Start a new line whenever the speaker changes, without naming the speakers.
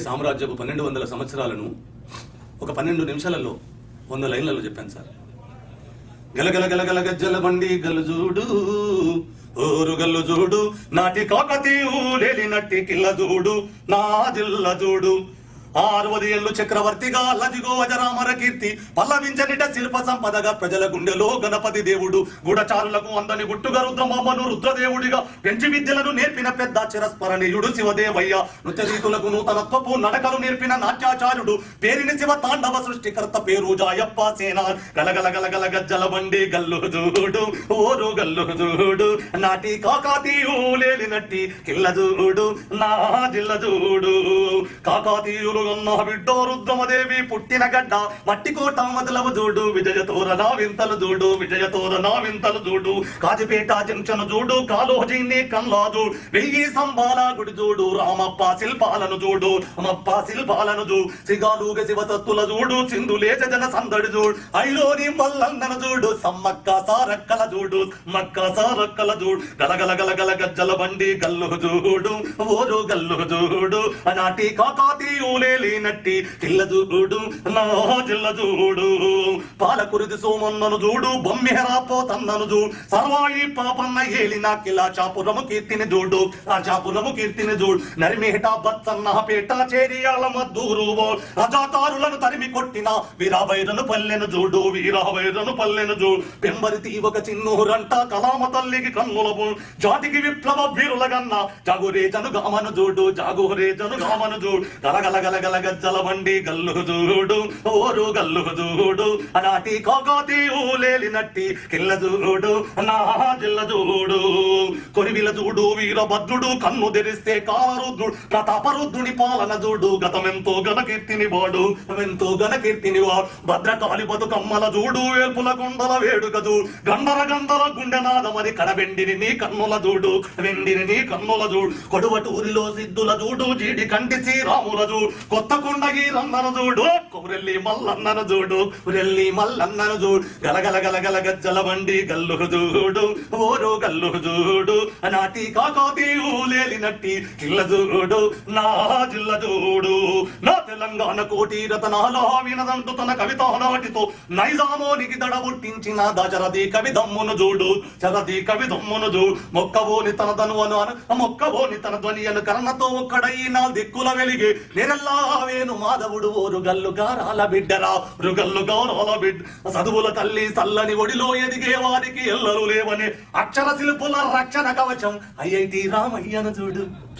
సామ్రాజ్యపు పన్నెండు వందల సంవత్సరాలను ఒక పన్నెండు నిమిషాలలో వంద లైన్లలో చెప్పాను సార్. గలగల గలగల గజ్జల బండి గల్లు చూడు ఓరు గల్లు చూడు నాటి కాకతీయు లేలి నట్టి కిల్ల చూడు నా జిల్ల చూడు ఆరువది ఏళ్ళు చక్రవర్తిగా లదిగో అజరామర కీర్తి పల్లవించనిట శిల్ప సంపదగా ప్రజల గుండెలో గణపతి దేవుడు. గూఢచారులకు అందని గుట్టుగా రుద్రమామను రుద్రదేవుడిగా పెంచి విద్యలను నేర్పిన పెద్ద చిరస్మరణీయుడు శివదేవయ్య. నృత్యరీతులకు నూతనత్వపు నడకలు నేర్పిన నాట్యాచార్యుడు పేరిని శివ తాండవ సృష్టికర్త పేరు జాయప్ప సేన గలగల గలగల గజ్జల బండి గల్లు చూడు ఓరు గల్లు చూడు నాటి కాకాతీయులేలినట్టి కిల్ల చూడు నా జిల్ల చూడు కాకాతీయులు ఉన్న బిడ్డో రుద్రమదేవి పుట్టిన గడ్డ. మట్టి కోట మొదలవు చూడు విజయ తోరణ వింతలు చూడు విజయ తోరణ వింతలు చూడు కాజిపేట జంక్షన్ చూడు కాలోజీని కల్లాజు వెయ్యి సంబాల గుడి చూడు రామప్ప శిల్పాలను చూడు అమ్మప్ప శిల్పాలను చూడు సిగాలుగ శివసత్తుల చూడు చిందులేచ జన సందడి చూడు ఐలోని మల్లన్నను చూడు సమ్మక్క సారక్కల చూడు మక్క సారక్కల చూడు గలగల గలగల గజ్జల బండి గల్లు చూడు ఓరు గల్లు చూడు నాటి కాకాతీయు లేనట్టి కిల్ల చూడు నా జిల్ల చూడు. పాలకురిది సోమన్నను చూడు బొమ్మెరా పోతన్నను చూడు సర్వాయి పాపన్న ఏలి కిలా చాపురము కీర్తిని చూడు ఆ చాపురము కీర్తిని చూడు నరిమేట బచ్చన్న పేట చేరియాల మద్దూరు రజాతారులను తరిమి కొట్టిన వీరాబైరను పల్లెను చూడు వీరాబైరను పల్లెను చూడు పెంబరి తీవక చిన్నూరంట కలామ తల్లికి కన్నులము జాతికి విప్లవ వీరులగన్న జాగురేజను గామను చూడు జాగురేజను గామను చూడు గలగల గలగల గజ్జల బండి గల్లు చూడు ఓరు గల్లు చూడు నాటి ఊలేలి నట్టి కిల్ల చూడు నా జిల్ల చూడు. కొరివిల చూడు వీరభద్రుడు కన్ను తెరిస్తే కారుద్రుడు ప్రతాపరుద్రుని పాలన చూడు గతమెంతో గణకీర్తిని వాడు ఎంతో గణకీర్తిని వాడు. భద్రకాళి బతుకమ్మల చూడు వేల్పుల గుండల వేడుక చూడు గండర గండర గుండెనాదమని కడవెండిని నీ కన్నుల చూడు వెండిని నీ కన్నుల చూడు. కొడువటూరిలో సిద్ధుల చూడు జీడి కంటి శ్రీరాముల చూడు కొత్త కొండగి రన్నన చూడు. కొరెల్లి మల్లన్నను చూడు. కురెల్లి మల్లన్నను చూడు గలగల గలగల గజ్జల బండి గల్లు చూడు. ఓరు గల్లు చూడు. నాటి కాకోతి ఊలేలి నట్టి కిల్ల చూడు. నా జిల్ల చూడు. నా తెలంగాణ కోటి రతనాల వినదంటు తన కవిత నాటితో నైజామోనికి దడ దశరథి కవి దమ్మును చూడు. చరది కవి దమ్మును చూడు మొక్కబోని తన ధనువను అను మొక్కబోని తన ధ్వని అను కరణతో ఒక్కడై దిక్కుల వెలిగి. నేనెల్లా వేను మాధవుడు ఓరు గల్లు గారాల బిడ్డరా. రుగల్లు గారాల బిడ్డ చదువుల తల్లి చల్లని ఒడిలో ఎదిగే వారికి ఎల్లరు లేవని. అక్షర శిల్పుల రక్షణ కవచం ఐఐటి రామయ్యను చూడు.